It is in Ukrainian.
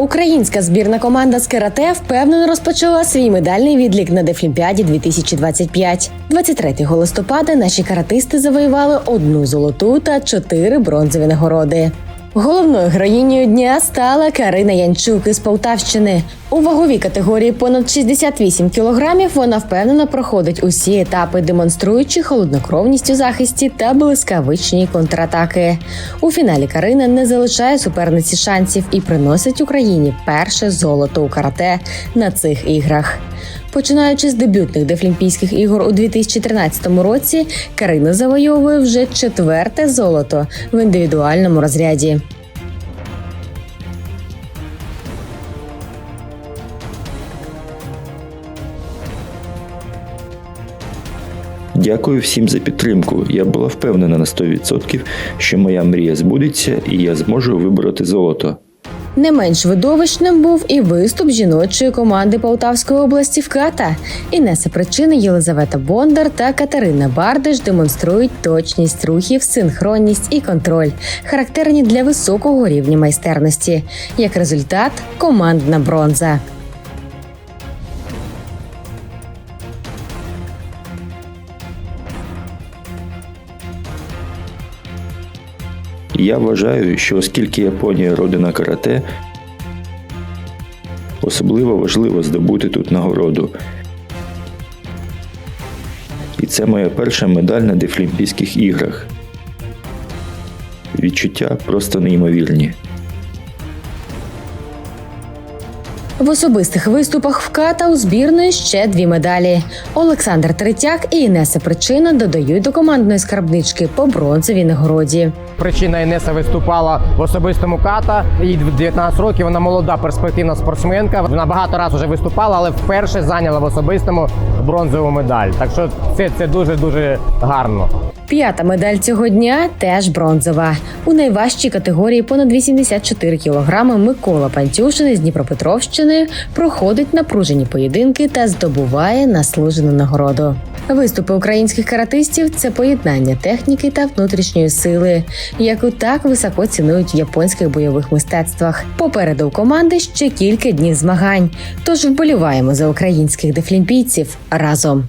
Українська збірна команда з карате впевнено розпочала свій медальний відлік на Дефлімпіаді 2025. 23 листопада наші каратисти завоювали одну золоту та чотири бронзові нагороди. Головною героїнею дня стала Карина Янчук із Полтавщини. У ваговій категорії понад 68 кілограмів вона впевнено проходить усі етапи, демонструючи холоднокровність у захисті та блискавичні контратаки. У фіналі Карина не залишає суперниці шансів і приносить Україні перше золото у карате на цих іграх. Починаючи з дебютних Дефлімпійських ігор у 2013 році, Карина завойовує вже четверте золото в індивідуальному розряді. Дякую всім за підтримку. Я була впевнена на 100%, що моя мрія збудеться і я зможу вибороти золото. Не менш видовищним був і виступ жіночої команди Полтавської області в ката. Інеса Причини, Єлизавета Бондар та Катерина Бардиш демонструють точність рухів, синхронність і контроль, характерні для високого рівня майстерності. Як результат командна бронза. Я вважаю, що оскільки Японія родина карате, особливо важливо здобути тут нагороду. І це моя перша медаль на Дефлімпійських іграх. Відчуття просто неймовірні. В особистих виступах в ката у збірної ще дві медалі. Олександр Третяк і Інеса Причина додають до командної скарбнички по бронзовій нагороді. Причина Інеса виступала в особистому ката. Їй 19 років. Вона молода перспективна спортсменка. Вона багато разів вже виступала, але вперше зайняла в особистому бронзову медаль. Так що це, це дуже дуже гарно. П'ята медаль цього дня теж бронзова. У найважчій категорії понад 84 кілограми Микола Пантюшин із Дніпропетровщини проходить напружені поєдинки та здобуває наслужену нагороду. Виступи українських каратистів це поєднання техніки та внутрішньої сили, яку так високо цінують в японських бойових мистецтвах. Попереду у команди ще кілька днів змагань. Тож вболіваємо за українських дефлімпійців разом.